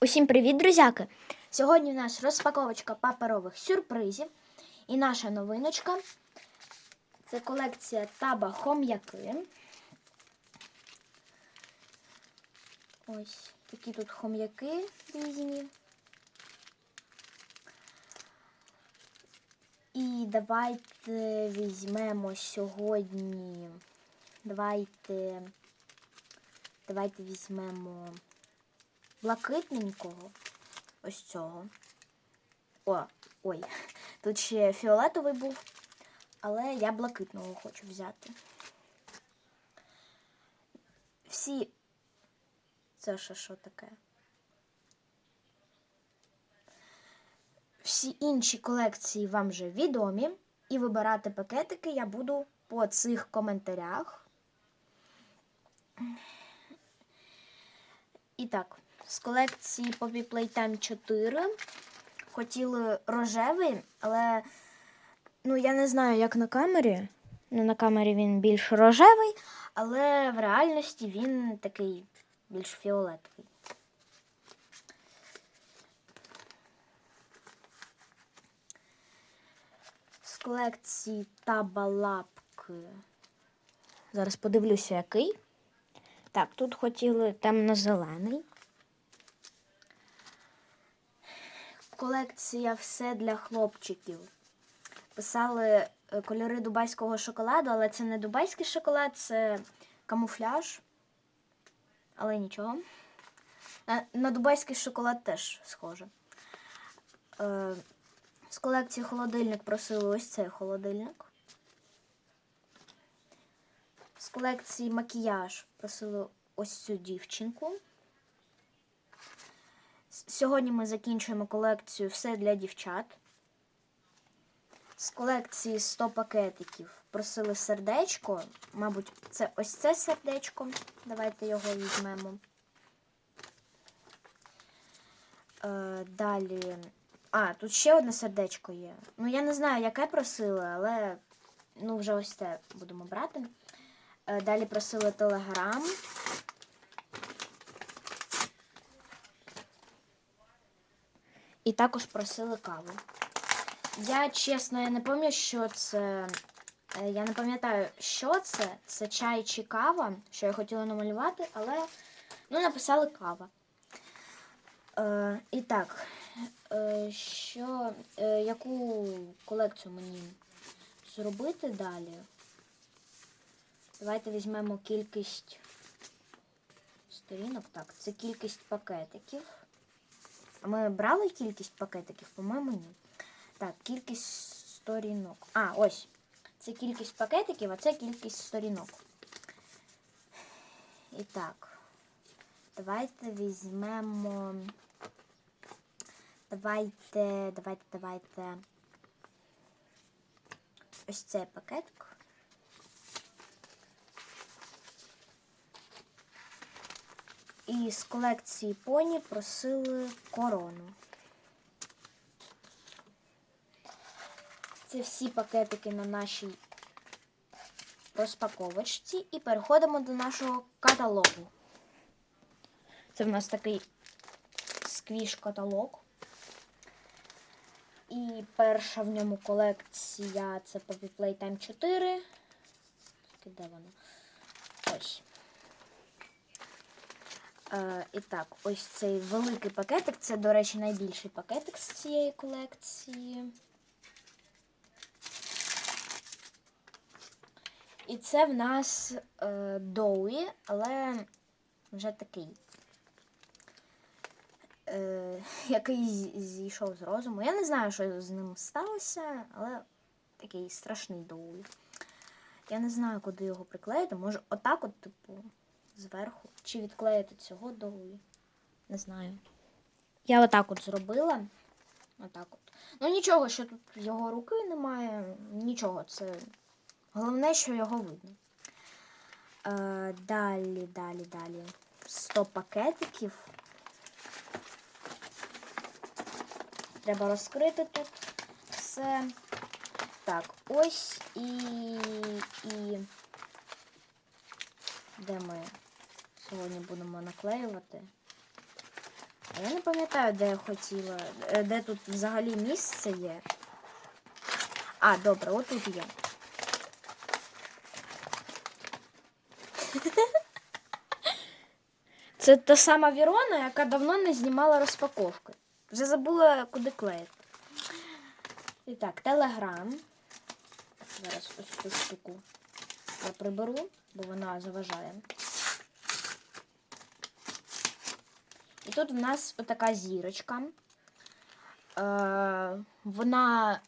Усім привіт, друзяки! Сьогодні у нас розпаковочка паперових сюрпризів. І наша новиночка це колекція таба хом'яки. Ось такі тут хом'яки різні. І давайте візьмемо сьогодні. Давайте. Давайте візьмемо блакитненького. Ось цього. О, ой, тут ще фіолетовий був, але я блакитного хочу взяти. Всі. Це ще що таке? Всі інші колекції вам вже відомі. І вибирати пакетики я буду по цих коментарях. І так, з колекції Poppy Playtime 4 хотіли рожевий, але ну, я не знаю, як на камері. Ну, на камері він більш рожевий, але в реальності він такий більш фіолетовий. З колекції Табалапки. Зараз подивлюся, який. Так, тут хотіли темно-зелений. Колекція все для хлопчиків. Писали е, кольори дубайського шоколаду, але це не дубайський шоколад, це камуфляж. Але нічого. На, на дубайський шоколад теж схоже. Е, з колекції холодильник просили ось цей холодильник. З колекції макіяж просили ось цю дівчинку. Сьогодні ми закінчуємо колекцію все для дівчат. З колекції 100 пакетиків просили сердечко. Мабуть, це ось це сердечко. Давайте його візьмемо. Е, далі. А, тут ще одне сердечко є. Ну, я не знаю, яке просили, але ну, вже ось це будемо брати. Е, Далі просили телеграм. І також просили каву. Я чесно, я не пам'ятаю, що це. е, Я не пам'ятаю, що це. Це чай чи кава, що я хотіла намалювати, але ну, написали кава. Е, і так, е, що, е, яку колекцію мені зробити далі? Давайте візьмемо кількість сторінок. Так, це кількість пакетиків. Ми брали кількість пакетиків, по-моєму, ні. Так, кількість сторінок. А, ось. Це кількість пакетиків, а це кількість сторінок. І так. Давайте візьмемо. Давайте, давайте, давайте. Ось цей пакетик. І з колекції поні просили корону. Це всі пакетики на нашій розпаковочці. І переходимо до нашого каталогу. Це в нас такий сквіш-каталог. І перша в ньому колекція це Poppy Playtime 4. Тільки Де вона? Ось. Е, і так, ось цей великий пакетик. Це, до речі, найбільший пакетик з цієї колекції. І це в нас е, Доуї, але вже такий. Е, який зійшов з розуму. Я не знаю, що з ним сталося, але такий страшний Доуї. Я не знаю, куди його приклеїти. Може, отак, от, типу, зверху. Чи відклеїти цього Доуї. Не знаю. Я отак от зробила. Отак от. Ну нічого, що тут його руки немає. Нічого, це головне, що його видно. Е, далі, далі, далі. 100 пакетиків. Треба розкрити тут все. Так, ось і. і... Де ми сьогодні будемо наклеювати? А я не пам'ятаю, де я хотіла, е, де тут взагалі місце є. А, добре, отут є. Це та сама Вірона, яка давно не знімала розпаковки. Вже забула, куди клеїти. І так, Телеграм. Зараз ось цю штуку я приберу, бо вона заважає. І тут в нас отака зірочка. Е, вона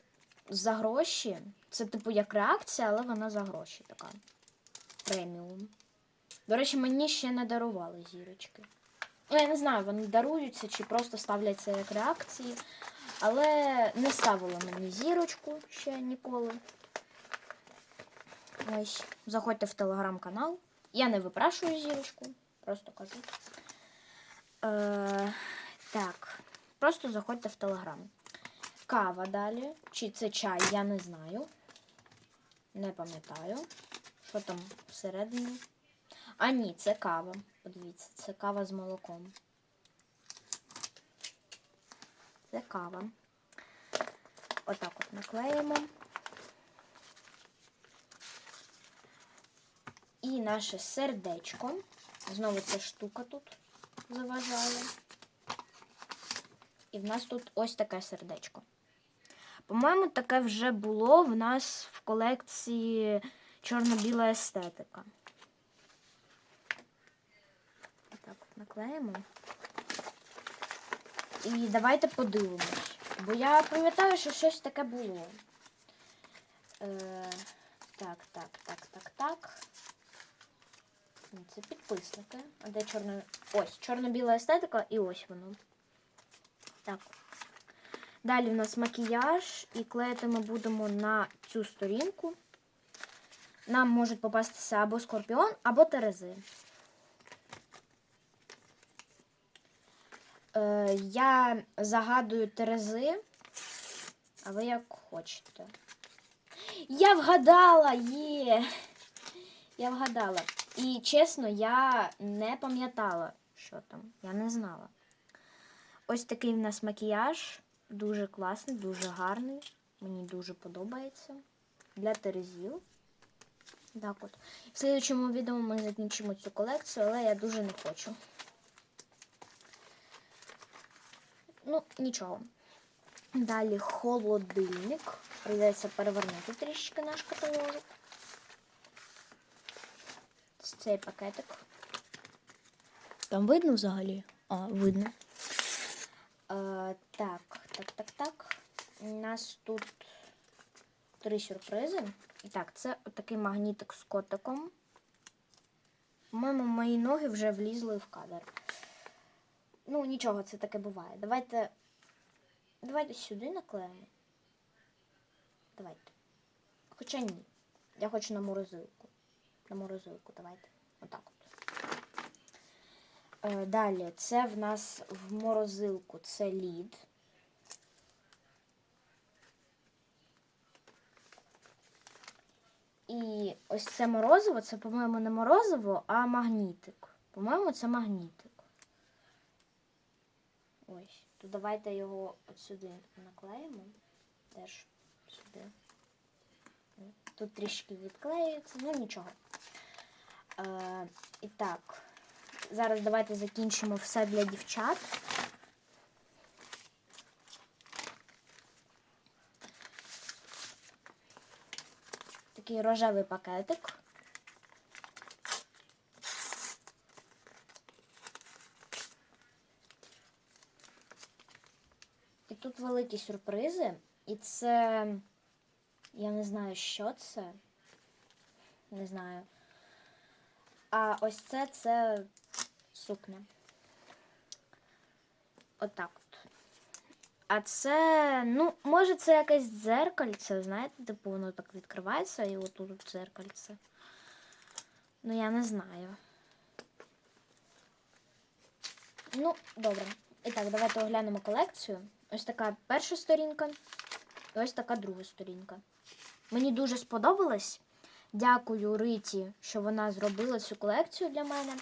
за гроші. Це типу як реакція, але вона за гроші така. Преміум. До речі, мені ще не дарували зірочки. Ну, я не знаю, вони даруються чи просто ставляться як реакції. Але не ставила мені зірочку ще ніколи. Ось, заходьте в телеграм-канал. Я не випрашую зірочку, просто кажу. Е, так, просто заходьте в телеграм. Кава далі. Чи це чай, я не знаю. Не пам'ятаю. Що там всередині? А ні, це кава. Подивіться, це кава з молоком. Це кава. Отак от наклеїмо. І наше сердечко. Знову ця штука тут заважає. І в нас тут ось таке сердечко. По-моєму, таке вже було в нас в колекції чорно-біла естетика. Так наклеїмо. І давайте подивимось. Бо я пам'ятаю, що щось таке було. Е, так, так, так, так, так. Це підписники. А де чорно. Ось, чорно-біла естетика і ось воно. Так. Далі в нас макіяж, і клеїти ми будемо на цю сторінку. Нам можуть попастися або скорпіон, або терези. Е, я загадую терези, а ви як хочете. Я вгадала! Є! Я вгадала. І чесно, я не пам'ятала, що там. Я не знала. Ось такий в нас макіяж. Дуже класний, дуже гарний. Мені дуже подобається. Для терезів. Так от. В слідчому відео ми закінчимо цю колекцію, але я дуже не хочу. Ну, нічого. Далі холодильник. Прийдеться перевернути трішки наш каталожок. Цей пакетик. Там видно взагалі? А, видно. Е, так, так, так, так. У нас тут три сюрпризи. І так, це такий магнітик з котиком. По-моєму, мої ноги вже влізли в кадр. Ну, нічого, це таке буває. Давайте. Давайте сюди наклеїмо. Давайте. Хоча ні. Я хочу на морозилку. На морозилку, давайте. Отак от. Е, далі, це в нас в морозилку це лід. І ось це морозиво, це, по-моєму, не морозиво, а магнітик. По-моєму, це магнітик. Ось. То давайте його от сюди наклеїмо. Теж сюди. Тут трішки відклеюється, ну нічого. Е, і так, зараз давайте закінчимо все для дівчат. Такий рожевий пакетик. І тут великі сюрпризи. І це. Я не знаю, що це. Не знаю. А ось це це сукня. Отак от. А це, ну, може, це якесь дзеркальце, знаєте, типу воно так відкривається і отут дзеркальце. Ну, я не знаю. Ну, добре. І так, давайте оглянемо колекцію. Ось така перша сторінка, і ось така друга сторінка. Мені дуже сподобалось. Дякую Риті, що вона зробила цю колекцію для мене.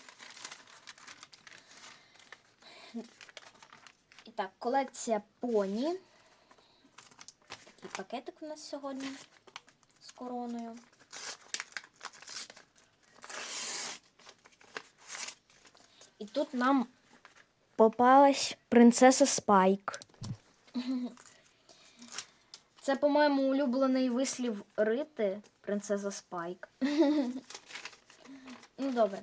І так, колекція поні. Такий пакетик у нас сьогодні з короною. І тут нам попалась принцеса Спайк. Це, по-моєму, улюблений вислів Рити принцеса Спайк. ну, добре.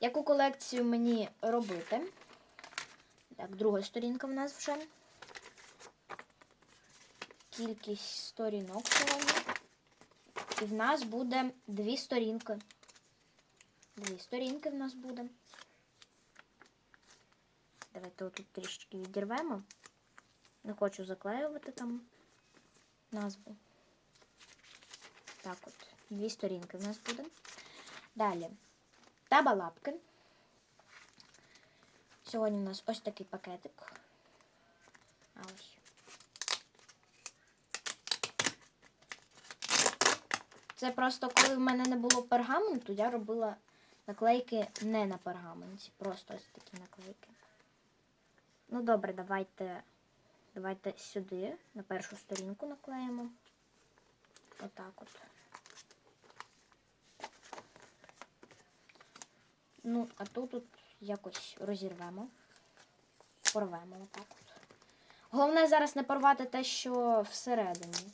Яку колекцію мені робити? Так, друга сторінка в нас вже. Кількість сторінок сьогодні. І в нас буде дві сторінки. Дві сторінки в нас буде. Давайте отут трішечки відірвемо. Не хочу заклеювати там назву. Так от, дві сторінки в нас буде. Далі. Таба лапки. Сьогодні у нас ось такий пакетик. А ось. Це просто коли в мене не було пергаменту, я робила наклейки не на пергаменті. Просто ось такі наклейки. Ну добре, давайте, давайте сюди, на першу сторінку наклеїмо. Отак от. Ну, а тут от якось розірвемо. Порвемо отак от. Головне зараз не порвати те, що всередині.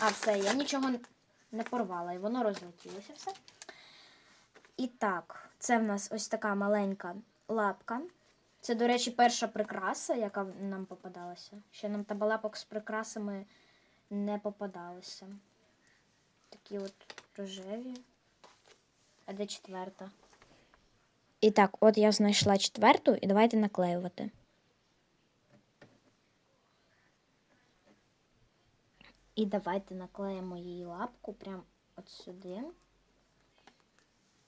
А, все, я нічого не порвала, і воно розлетілося все. І так, це в нас ось така маленька лапка. Це, до речі, перша прикраса, яка нам попадалася. Ще нам табалапок з прикрасами не попадалося. Такі от рожеві. А де четверта? І так, от я знайшла четверту, і давайте наклеювати. І давайте наклеїмо її лапку прямо от сюди.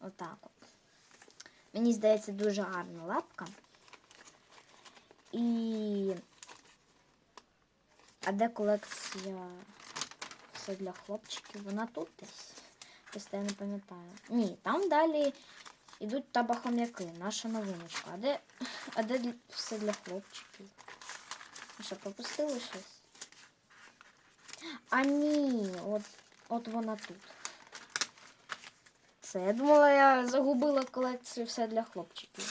Отак от. Мені здається, дуже гарна лапка. І. А де колекція все для хлопчиків? Вона тут десь. Просто я не пам'ятаю. Ні, там далі йдуть табахом'яки, наша новиночка. А де, а де все для хлопчиків? Ми що, пропустили щось? А ні, от, от вона тут. Це я думала, я загубила колекцію все для хлопчиків.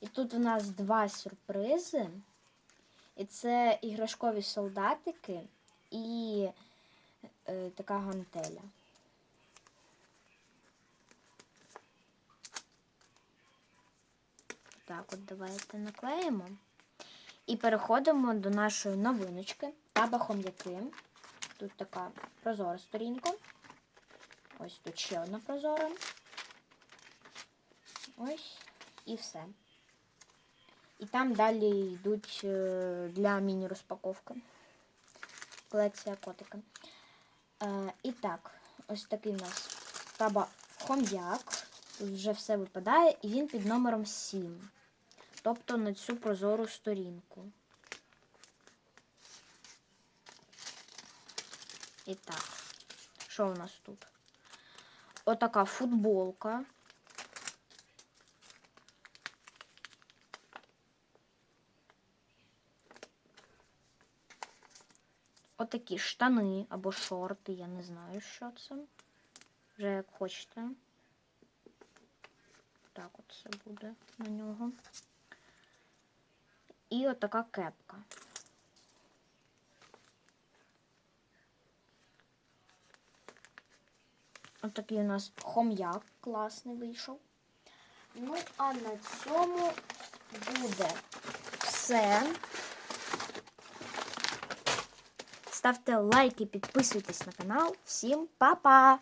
І тут у нас два сюрпризи. І це іграшкові солдатики і е, така гантеля. Так, от давайте наклеїмо. І переходимо до нашої новиночки таба хом'яки. Тут така прозора сторінка. Ось тут ще одна прозора. Ось і все. І там далі йдуть е, для міні-розпаковки. Колекція котика. Е, і так, ось такий у нас таба хом'як. Тут вже все випадає, і він під номером 7. Тобто на цю прозору сторінку. І так, що у нас тут? Отака футболка. Отакі штани або шорти, я не знаю, що це. Вже як хочете. Так от це буде на нього. І отака кепка. Отакий у нас хом'як класний вийшов. Ну, а на цьому буде все. Ставте лайки, підписуйтесь на канал. Всім па-па!